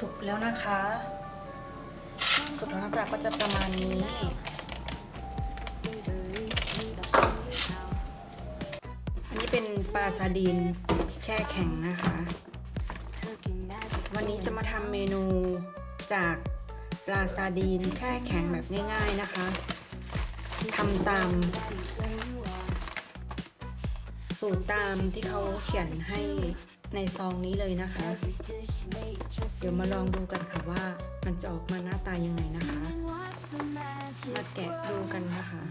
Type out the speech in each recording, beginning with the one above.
สุกแล้วนะคะ สุกแล้วน้าตาก็จะประมาณนี้ อันนี้เป็นปลาซาดีนแช่แข็งนะคะ วันนี้จะมาทำเมนูจากปลาซาดีนแช่แข็งแบบง่าย ๆนะคะทำตาม สูตรตามที่เขาเขียนให้ ในซองนี้เลยนะคะ เดี๋ยวมาลองดูกันค่ะว่ามันจะออกมาหน้าตายังไงนะคะ มาแกะดูกันนะคะ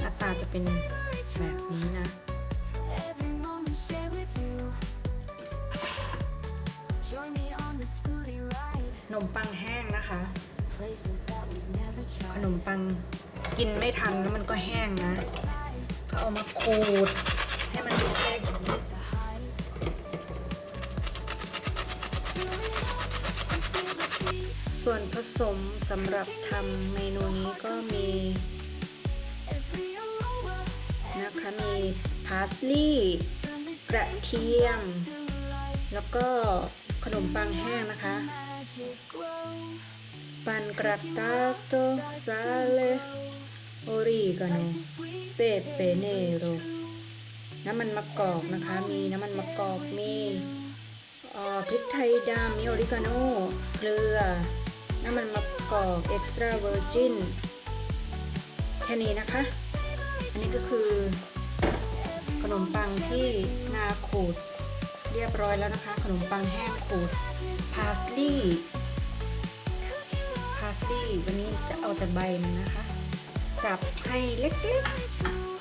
หน้าตาจะเป็น นมปังแห้งนะคะ Places that we've never ข tried. นมปังกินไม่ทันแล้วมันก็แห้งนะก็เอามาขูดให้มันเล็ก To hide. Fill it up and feel the beat. ส่วนผสมสำหรับทำเมนูนี้ก็มี Every aroma นะคะมีพาสลีย์ from the กระเทียม to light. แล้วก็ขนมปังแห้งนะคะ Magic glow. ปันกราตาโตซาเลโอริกาโน Sweet เปเปเนโรน้ำมันมะกอกนะคะ มีน้ำมันมะกอกมีพริกไทยดำมีออริกาโนเกลือ น้ำมันมะกอกเอ็กซ์ตร้าเวอร์จินแค่นี้นะคะ อันนี้ก็คือขนมปังที่นาขูด เรียบร้อยแล้วนะคะ ขนมปังแห้งขูดพาสลีย์พาสลีย์วันนี้จะเอาแต่ใบมันนะคะ สับให้เล็กๆ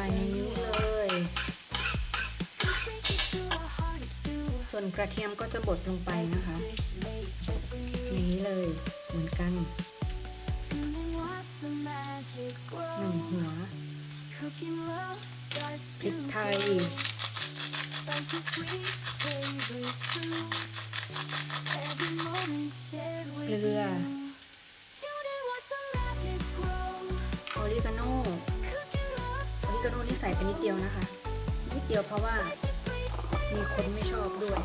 ไปในนิ้วเลย ส่วนกระเทียมก็จะบดลงไปนะคะนี้เลยเหมือนกันหนึ่งหัวพริกไทยเกลือ กระโดนี่ใส่ไปนิดเดียวนะคะ นิดเดียวเพราะว่ามีคนไม่ชอบด้วย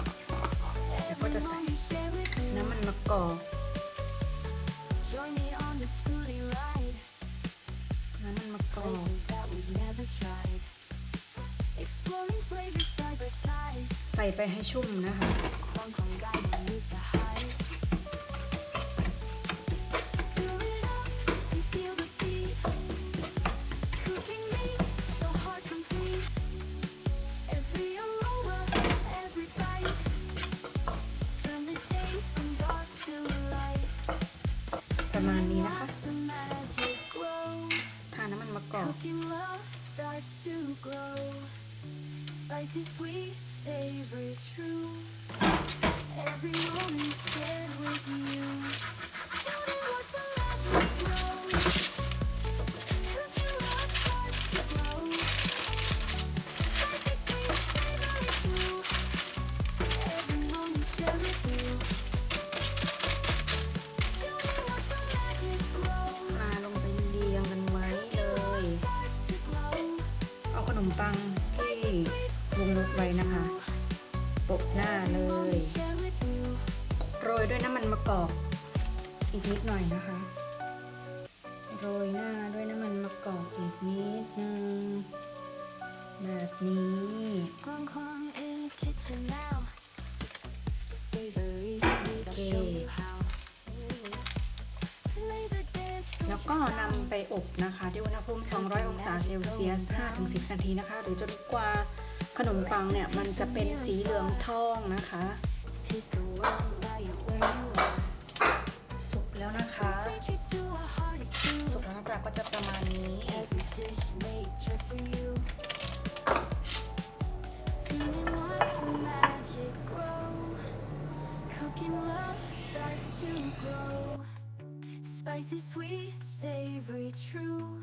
แต่ก็จะใส่น้ำมันมะกอน้ำมันมะกอกใส่ไปให้ชุ่มนะคะ ประมาณนี้นะคะ มปังที่ลงไว้นะคะโปะหน้าเลย โรยด้วยน้ำมันมะกอก อีกนิดหน่อยนะคะ โรยหน้าด้วยน้ำมันมะกอกอีกนิดนึงแบบนี้ ก็นำไปอบนะคะที่อุณหภูมิ 200 องศาเซลเซียส 5-10 นาทีนะคะ หรือจนกว่าขนมปังเนี่ย มันจะเป็นสีเหลืองทองนะคะสุกแล้วนะคะสุกแล้วหน้าตาก็จะประมาณนี้ Spicy, sweet, savory, true.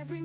Every